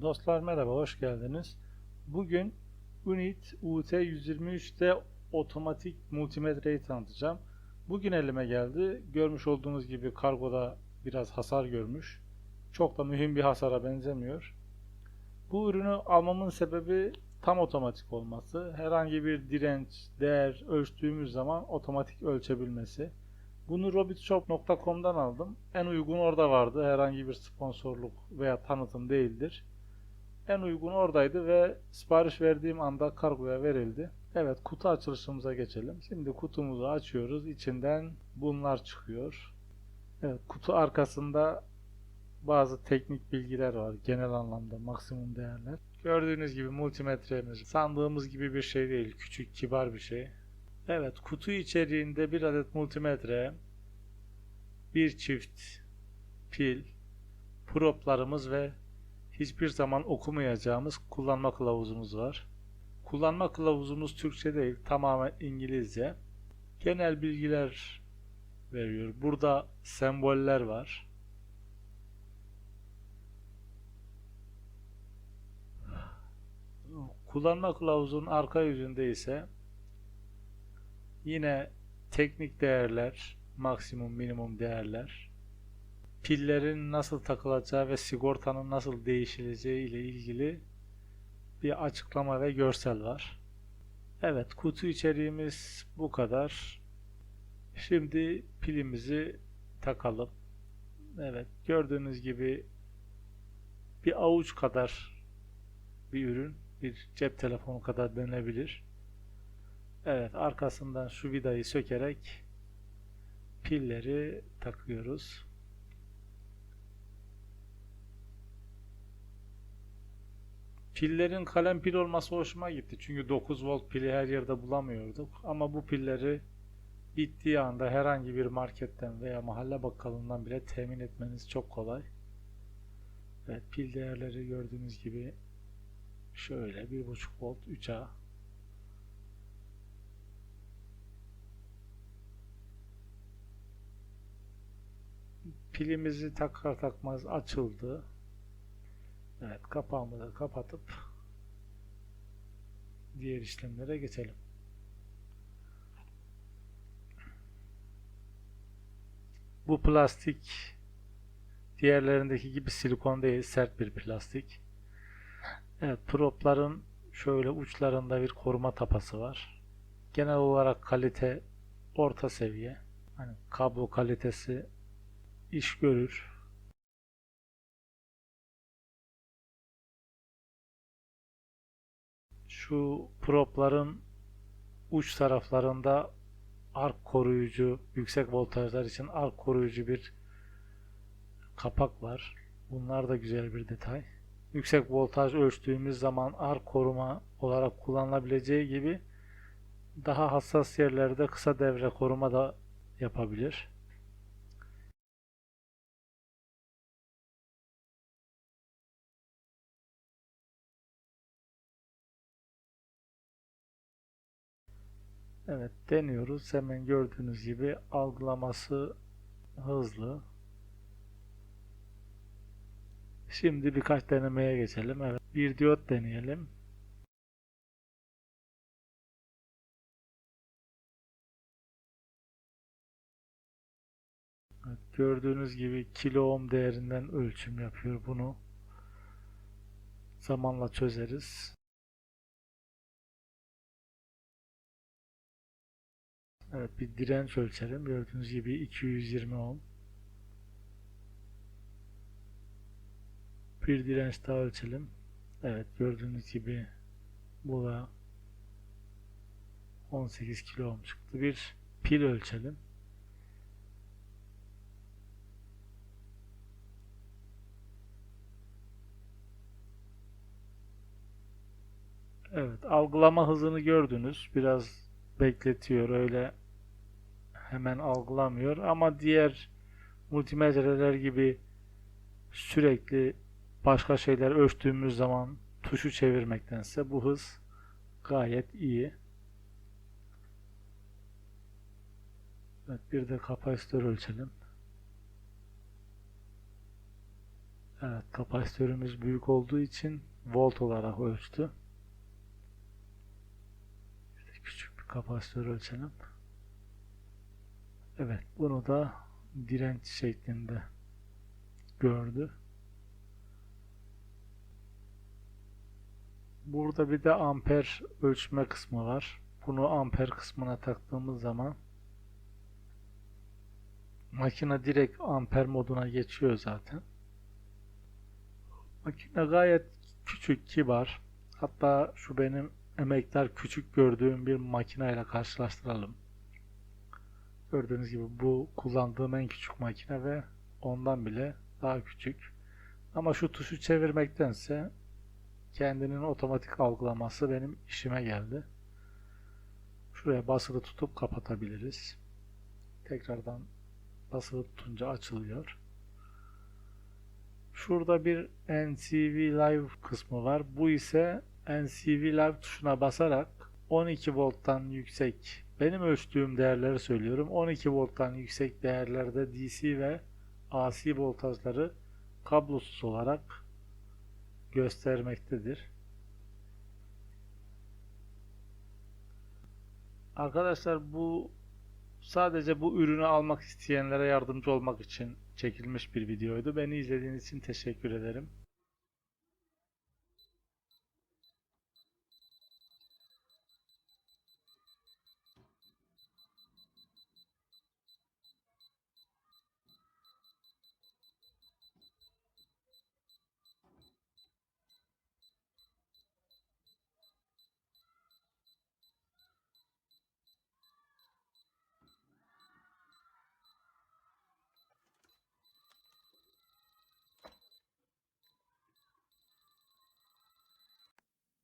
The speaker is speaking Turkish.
Dostlar merhaba, hoş geldiniz. Bugün Unit UT123'te otomatik multimetreyi tanıtacağım. Bugün elime geldi. Görmüş olduğunuz gibi kargoda biraz hasar görmüş. Çok da mühim bir hasara benzemiyor. Bu ürünü almamın sebebi tam otomatik olması. Herhangi bir direnç, değer ölçtüğümüz zaman otomatik ölçebilmesi. Bunu robotshop.com'dan aldım. En uygun orada vardı. Herhangi bir sponsorluk veya tanıtım değildir. En uygun oradaydı ve sipariş verdiğim anda kargoya verildi. Evet kutu açılışımıza geçelim. Şimdi kutumuzu açıyoruz. İçinden bunlar çıkıyor. Evet kutu arkasında bazı teknik bilgiler var. Genel anlamda maksimum değerler. Gördüğünüz gibi multimetremiz sandığımız gibi bir şey değil. Küçük kibar bir şey. Evet kutu içeriğinde bir adet multimetre, bir çift pil, proplarımız ve hiçbir zaman okumayacağımız kullanma kılavuzumuz var. Kullanma kılavuzumuz Türkçe değil, tamamen İngilizce. Genel bilgiler veriyor. Burada semboller var. Kullanma kılavuzunun arka yüzünde ise yine teknik değerler, maksimum minimum değerler, pillerin nasıl takılacağı ve sigortanın nasıl değişileceği ile ilgili bir açıklama ve görsel var. Evet, kutu içeriğimiz bu kadar. Şimdi pilimizi takalım. Evet, gördüğünüz gibi bir avuç kadar bir ürün, bir cep telefonu kadar dönebilir. Evet, arkasından şu vidayı sökerek pilleri takıyoruz. Pillerin kalem pil olması hoşuma gitti. Çünkü 9 volt pili her yerde bulamıyorduk. Ama bu pilleri bittiği anda herhangi bir marketten veya mahalle bakkalından bile temin etmeniz çok kolay. Evet pil değerleri gördüğünüz gibi şöyle 1.5 volt 3A pilimizi takar takmaz açıldı. Evet kapağımı da kapatıp diğer işlemlere geçelim. Bu plastik diğerlerindeki gibi silikon değil sert bir plastik. Evet propların şöyle uçlarında bir koruma tapası var. Genel olarak kalite orta seviye. Hani kablo kalitesi iş görür. Şu propların uç taraflarında ark koruyucu, yüksek voltajlar için ark koruyucu bir kapak var. Bunlar da güzel bir detay. Yüksek voltaj ölçtüğümüz zaman ark koruma olarak kullanılabileceği gibi daha hassas yerlerde kısa devre koruma da yapabilir. Evet deniyoruz. Hemen gördüğünüz gibi algılaması hızlı. Şimdi birkaç denemeye geçelim. Evet, bir diyot deneyelim. Evet, gördüğünüz gibi kilo ohm değerinden ölçüm yapıyor bunu. Zamanla çözeriz. Evet bir direnç ölçelim. Gördüğünüz gibi 220 ohm. Bir direnç daha ölçelim. Evet gördüğünüz gibi bu da 18 kilo ohm çıktı. Bir pil ölçelim. Evet algılama hızını gördünüz. Biraz bekletiyor öyle hemen algılamıyor ama diğer multimetreler gibi sürekli başka şeyler ölçtüğümüz zaman tuşu çevirmektense bu hız gayet iyi. Evet bir de kapasitör ölçelim. Evet, kapasitörümüz büyük olduğu için volt olarak ölçtü. Küçük bir kapasitör ölçelim. Evet, bunu da direnç şeklinde gördü. Burada bir de amper ölçme kısmı var. Bunu amper kısmına taktığımız zaman makine direkt amper moduna geçiyor zaten. Makine gayet küçük, kibar. Hatta şu benim emekler küçük gördüğüm bir makineyle karşılaştıralım. Gördüğünüz gibi bu kullandığım en küçük makine ve ondan bile daha küçük. Ama şu tuşu çevirmektense kendinin otomatik algılaması benim işime geldi. Şuraya basılı tutup kapatabiliriz. Tekrardan basılı tutunca açılıyor. Şurada bir NCV Live kısmı var. Bu ise NCV Live tuşuna basarak 12 volttan yüksek benim ölçtüğüm değerleri söylüyorum. 12 volttan yüksek değerlerde DC ve AC voltajları kablosuz olarak göstermektedir. Arkadaşlar bu sadece bu ürünü almak isteyenlere yardımcı olmak için çekilmiş bir videoydu. Beni izlediğiniz için teşekkür ederim.